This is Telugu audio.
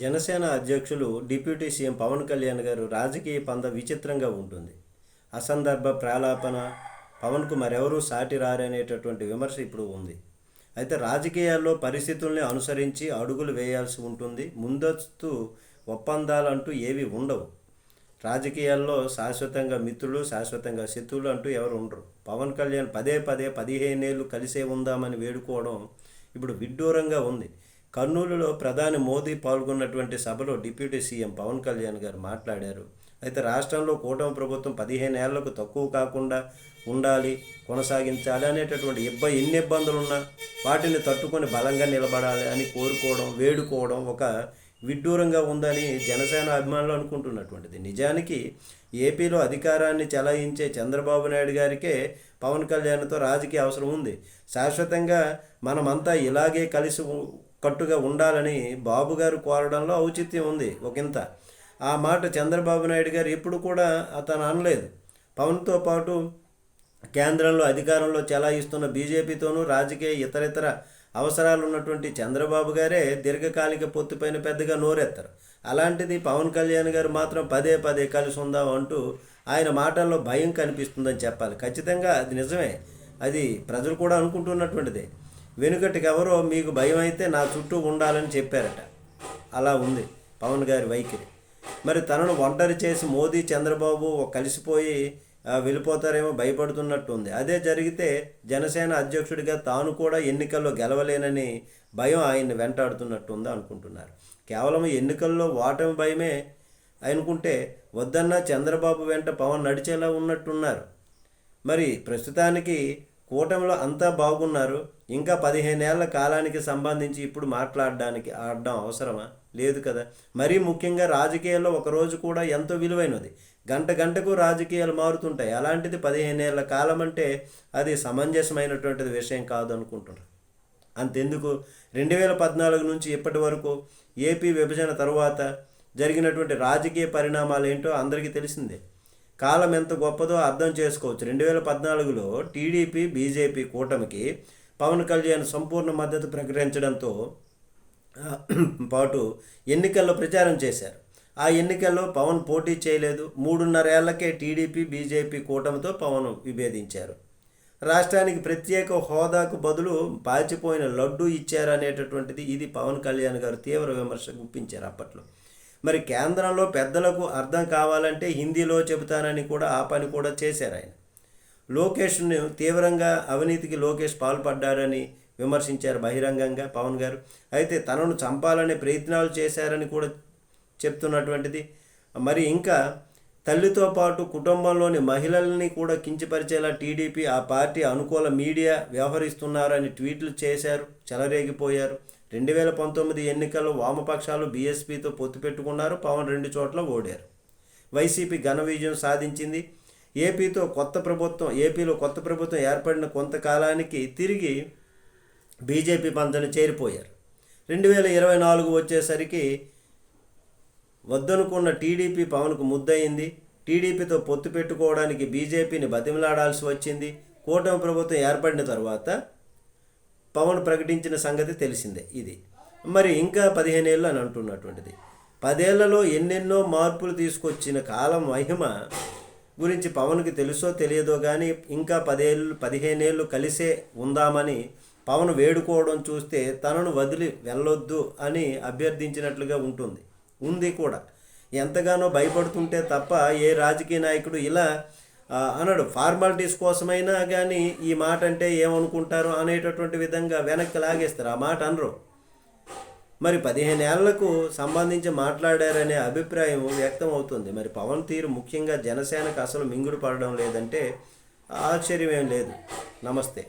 జనసేన అధ్యక్షులు డిప్యూటీ సీఎం పవన్ కళ్యాణ్ గారు రాజకీయ పంద విచిత్రంగా ఉంటుంది. అసందర్భ ప్రాలాపన పవన్కు మరెవరూ సాటి రారనేటటువంటి విమర్శ ఇప్పుడు ఉంది. అయితే రాజకీయాల్లో పరిస్థితుల్ని అనుసరించి అడుగులు వేయాల్సి ఉంటుంది. ముందస్తు ఒప్పందాలంటూ ఏవి ఉండవు. రాజకీయాల్లో శాశ్వతంగా మిత్రులు శాశ్వతంగా శత్రువులు అంటూ ఎవరు ఉండరు. పవన్ కళ్యాణ్ పదే పదే పదిహేనేళ్ళు కలిసే ఉందామని వేడుకోవడం ఇప్పుడు విడ్డూరంగా ఉంది. కర్నూలులో ప్రధాని మోదీ పాల్గొన్నటువంటి సభలో డిప్యూటీ సీఎం పవన్ కళ్యాణ్ గారు మాట్లాడారు. అయితే రాష్ట్రంలో కూటమి ప్రభుత్వం పదిహేను ఏళ్ళకు తక్కువ కాకుండా ఉండాలి కొనసాగించాలి అనేటటువంటి ఇబ్బంది ఎన్ని ఇబ్బందులు ఉన్నా వాటిని తట్టుకొని బలంగా నిలబడాలి అని కోరుకోవడం వేడుకోవడం ఒక విడ్డూరంగా ఉందని జనసేన అభిమానులు అనుకుంటున్నటువంటిది. నిజానికి ఏపీలో అధికారాన్ని చెలాయించే చంద్రబాబు నాయుడు గారికే పవన్ కళ్యాణ్తో రాజకీయ అవసరం ఉంది. శాశ్వతంగా మనమంతా ఇలాగే కలిసి కట్టుగా ఉండాలని బాబుగారు కోరడంలో ఔచిత్యం ఉంది ఒకంత. ఆ మాట చంద్రబాబు నాయుడు గారు ఎప్పుడు కూడా అతను అనలేదు. పవన్తో పాటు కేంద్రంలో అధికారంలో చెలాయిస్తున్న బీజేపీతోనూ రాజకీయ ఇతరితర అవసరాలు ఉన్నటువంటి చంద్రబాబు గారే దీర్ఘకాలిక పొత్తుపైన పెద్దగా నోరెత్తారు. అలాంటిది పవన్ కళ్యాణ్ గారు మాత్రం పదే పదే కలిసి ఉందాం అంటూ ఆయన మాటల్లో భయం కనిపిస్తుందని చెప్పాలి. ఖచ్చితంగా అది నిజమే. అది ప్రజలు కూడా అనుకుంటున్నటువంటిదే. వెనుకటికి ఎవరో మీకు భయం అయితే నా చుట్టూ ఉండాలని చెప్పారట. అలా ఉంది పవన్ గారి వైఖరి. మరి తనను ఒంటరి చేసి మోదీ చంద్రబాబు కలిసిపోయి వెళ్ళిపోతారేమో భయపడుతున్నట్టు ఉంది అదే జరిగితే జనసేన అధ్యక్షుడిగా తాను కూడా ఎన్నికల్లో గెలవలేనని భయం ఆయన్ని వెంటాడుతున్నట్టుంది అనుకుంటున్నారు. కేవలం ఎన్నికల్లో ఓటమి భయమే అనుకుంటే వద్దన్నా చంద్రబాబు వెంట పవన్ నడిచేలా ఉన్నట్టున్నారు. మరి ప్రస్తుతానికి కూటమిలో అంతా బాగున్నారు. ఇంకా పదిహేనేళ్ళ కాలానికి సంబంధించి ఇప్పుడు మాట్లాడడానికి ఆడడం అవసరమా? లేదు కదా. మరీ ముఖ్యంగా రాజకీయాల్లో ఒక రోజు కూడా ఎంతో విలువైనది. గంట గంటకు రాజకీయాలు మారుతుంటాయి. అలాంటిది పదిహేనేళ్ళ కాలం అంటే అది సమంజసమైనటువంటిది విషయం కాదు అనుకుంటున్నాను అంతెందుకు? రెండు వేల పద్నాలుగు నుంచి ఇప్పటి వరకు ఏపీ విభజన తరువాత జరిగినటువంటి రాజకీయ పరిణామాలు ఏంటో అందరికీ తెలిసిందే. కాలం ఎంత గొప్పదో అర్థం చేసుకోవచ్చు. రెండు వేల పద్నాలుగులో టీడీపీ బీజేపీ కూటమికి పవన్ కళ్యాణ్ సంపూర్ణ మద్దతు ప్రకటించడంతో పాటు ఎన్నికల్లో ప్రచారం చేశారు. ఆ ఎన్నికల్లో పవన్ పోటీ చేయలేదు. మూడున్నరేళ్ళకే టీడీపీ బీజేపీ కూటమితో పవన్ విభేదించారు. రాష్ట్రానికి ప్రత్యేక హోదాకు బదులు పాచిపోయిన లడ్డు ఇచ్చారనేటటువంటిది ఇది పవన్ కళ్యాణ్ గారు తీవ్ర విమర్శ గుప్పించారు అప్పట్లో. మరి కేంద్రంలో పెద్దలకు అర్థం కావాలంటే హిందీలో చెబుతానని కూడా ఆ పని కూడా చేశారు ఆయన. లోకేష్ను తీవ్రంగా అవినీతికి లోకేష్ పాల్పడ్డారని విమర్శించారు బహిరంగంగా పవన్ గారు. అయితే తనను చంపాలనే ప్రయత్నాలు చేశారని కూడా చెప్తున్నటువంటిది. మరి ఇంకా తల్లితో పాటు కుటుంబంలోని మహిళల్ని కూడా కించపరిచేలా టీడీపీ ఆ పార్టీ అనుకూల మీడియా వ్యవహరిస్తున్నారని ట్వీట్లు చేశారు చెలరేగిపోయారు. రెండు వేల పంతొమ్మిది ఎన్నికల్లో వామపక్షాలు బీఎస్పీతో పొత్తు పెట్టుకున్నారు పవన్ రెండు చోట్ల ఓడారు. వైసీపీ ఘన విజయం సాధించింది. ఏపీతో కొత్త ప్రభుత్వం ఏపీలో కొత్త ప్రభుత్వం ఏర్పడిన కొంతకాలానికి తిరిగి బీజేపీ పంతను చేరిపోయారు. రెండు వేల ఇరవై నాలుగు వచ్చేసరికి వద్దనుకున్న టీడీపీ పవన్కు ముద్దయింది. టీడీపీతో పొత్తు పెట్టుకోవడానికి బీజేపీని బతిమలాడాల్సి వచ్చింది. కూటమి ప్రభుత్వం ఏర్పడిన తర్వాత పవన్ ప్రకటించిన సంగతి తెలిసిందే ఇది. మరి ఇంకా పదిహేను ఏళ్ళు అని అంటున్నటువంటిది. పదేళ్ళలో ఎన్నెన్నో మార్పులు తీసుకొచ్చిన కాలం మహిమ గురించి పవన్కి తెలుసో తెలియదో కానీ ఇంకా పదేళ్ళు పదిహేనేళ్ళు కలిసే ఉందామని పవన్ వేడుకోవడం చూస్తే తనను వదిలి వెళ్ళొద్దు అని అభ్యర్థించినట్లుగా ఉంటుంది. ఉంది కూడా. ఎంతగానో భయపడుతుంటే తప్ప ఏ రాజకీయ నాయకుడు ఇలా అనడు. ఫార్మాలిటీస్ కోసమైనా కానీ ఈ మాట అంటే ఏమనుకుంటారు అనేటటువంటి విధంగా వెనక్కి లాగేస్తారు. ఆ మాట అనరు. మరి పదిహేను ఏళ్ళకు సంబంధించి మాట్లాడారనే అభిప్రాయం వ్యక్తం అవుతుంది. మరి పవన్ తీరు ముఖ్యంగా జనసేనకు అసలు మింగుడు పడడం లేదంటే ఆశ్చర్యం ఏం లేదు. నమస్తే.